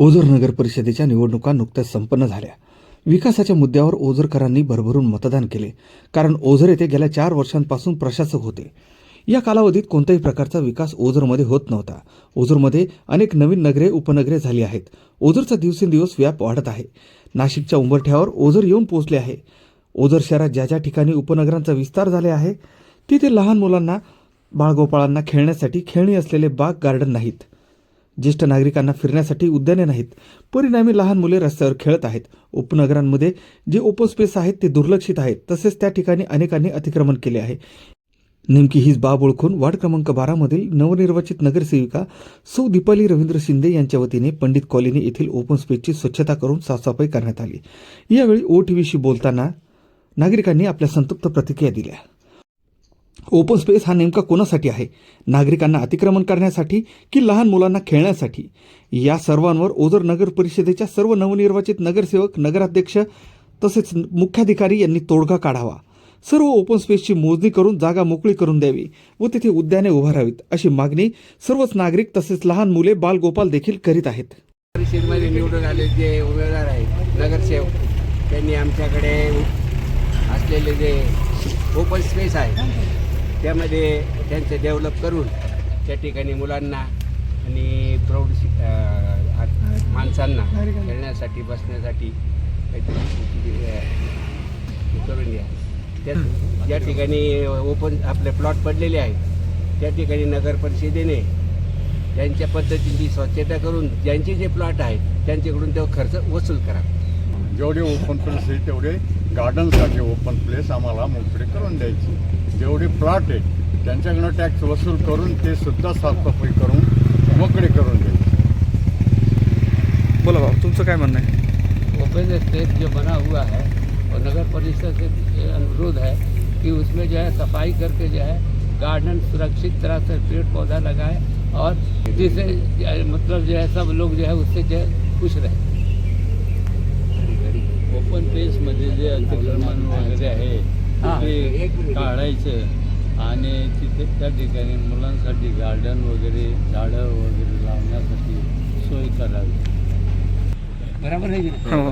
ओझर नगर परिषदेच्या निवडणुका नुकत्याच संपन्न झाल्या. विकासाच्या मुद्द्यावर ओझरकरांनी भरभरून मतदान केले कारण ओझर येथे गेल्या चार वर्षांपासून प्रशासक होते. या कालावधीत कोणत्याही प्रकारचा विकास ओझरमध्ये होत नव्हता. ओझरमध्ये अनेक नवीन नगरे उपनगरे झाली आहेत. ओझरचा दिवसेंदिवस व्याप वाढत आहे. नाशिकच्या उंबरठ्यावर ओझर येऊन पोहोचले आहे. ओझर शहरात ज्या ज्या ठिकाणी उपनगरांचा विस्तार झाले आहे तिथे लहान मुलांना बाळगोपाळांना खेळण्यासाठी खेळणी असलेले बाग गार्डन नाहीत. ज्येष्ठ नागरिकांना फिरण्यासाठी उद्याने नाहीत. परिणामी लहान मुले रस्त्यावर खेळत आहेत. उपनगरांमध्ये जे ओपन स्पेस आहेत ते दुर्लक्षित आहेत. तसेच त्या ठिकाणी अनेकांनी अतिक्रमण केले आहे. नेमकी हीच बाब ओळखून वार्ड क्रमांक बारामधील नवनिर्वाचित नगरसेविका सौ दीपाली रवींद्र शिंदे यांच्या वतीने पंडित कॉलनी येथील ओपन स्पेसची स्वच्छता करून साफसफाई करण्यात आली. यावेळी ओ टीव्हीशी बोलताना नागरिकांनी आपल्या संतप्त प्रतिक्रिया दिल्या. ओपन स्पेस हा नेमका कोणासाठी आहे? नागरिकांना अतिक्रमण करण्यासाठी की लहान मुलांना खेळण्यासाठी? या सर्वांवर ओझर नगर परिषदेच्या सर्व नवनिर्वाचित नगरसेवक नगराध्यक्ष तसेच मुख्याधिकारी यांनी तोडगा काढावा. सर्व ओपन स्पेसची मोजणी करून जागा मोकळी करून द्यावी व तिथे उद्याने उभारावीत अशी मागणी सर्वच नागरिक तसेच लहान मुले बालगोपाल देखील करीत आहेत. परिषदेमध्ये निवडून आले जे उमेदवार आहेत नगरसेवक त्यांनी आमच्याकडे असलेले जे ओपन स्पेस आहे त्यामध्ये त्यांचं डेव्हलप करून त्या ठिकाणी मुलांना आणि प्रौढ माणसांना खेळण्यासाठी बसण्यासाठी काहीतरी करून द्या. त्या ज्या ठिकाणी ओपन आपले प्लॉट पडलेले आहेत त्या ठिकाणी नगर परिषदेने त्यांच्या पद्धतीची स्वच्छता करून ज्यांचे जे प्लॉट आहेत त्यांच्याकडून तो खर्च वसूल करा. जेवढे ओपन प्लेस आहे तेवढे गार्डनसाठी ओपन प्लेस आम्हाला मोकळे करून द्यायचे. जेवढे प्लॉट आहे त्यांच्याकडनं टॅक्स वसूल करून ते सुद्धा साफसफाई करून मोकळे करून बोला भाऊ तुमचं काय म्हणणं आहे ओपन स्पेस जो बना हुआ है और नगर परिषद से अनुरोध है कि उसमें जो है सफ़ाई करके जो है गार्डन सुरक्षित तरह से पेड़ पौधा लगाए और जिसे मतलब जो है सब लोग जो है उससे जो है खुश रहे ओपन पेसमध्ये जे अतिक्रमण वगैरे आहे हा. काढायचं आणि तिथे त्या ठिकाणी मुलांसाठी गार्डन वगैरे झाडं वगैरे लावण्यासाठी सोय करावी. बराबर है हो.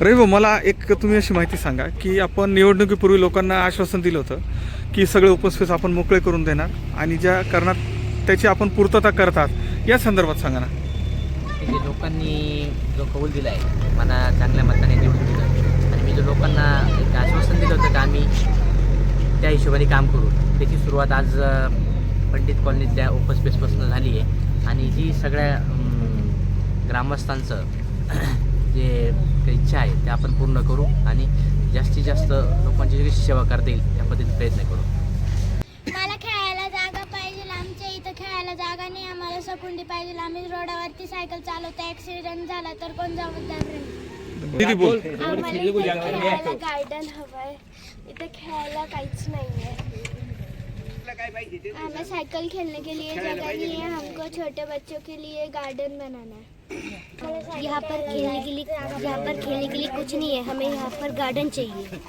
रवी भाऊ मला एक तुम्ही अशी माहिती सांगा की आपण निवडणुकीपूर्वी लोकांना आश्वासन दिलं होतं की सगळे ओपन स्पेस आपण मोकळे करून देणार आणि ज्या करणार त्याची आपण पूर्तता करतात या संदर्भात सांगा ना. लोकांनी जो कौल दिला आहे मला चांगल्या मताने निवडून दिलं आणि मी जो लोकांना एक आश्वासन आम्ही त्या हिशोबाने काम करू. त्याची सुरुवात आज पंडित कॉलनीतल्या ओपन स्पेसपासून झाली आहे. आणि जी सगळ्या ग्रामस्थांचं जे इच्छा आहे ते आपण पूर्ण करू आणि जास्तीत जास्त लोकांची जी सेवा करता येईल त्या पद्धतीने प्रयत्न करू. मला खेळायला जागा पाहिजे आमच्या इथं खेळायला जागा नाही आम्हाला सकुंडी पाहिजे. आम्ही रोडावरती सायकल चालवतो ॲक्सिडेंट झाला तर कोण जबाबदार राहील? दीदी बोल। गार्डन हवंय इथे खेळायला काहीच नहीं है। हमें साइकिल खेलने के लिए जगह नहीं है। हमको छोटे बच्चों के लिए गार्डन बनाना है। यहाँ पर खेलने के लिए यहाँ पर खेलने के लिए कुछ नहीं है। हमें यहाँ पर गार्डन चाहिए।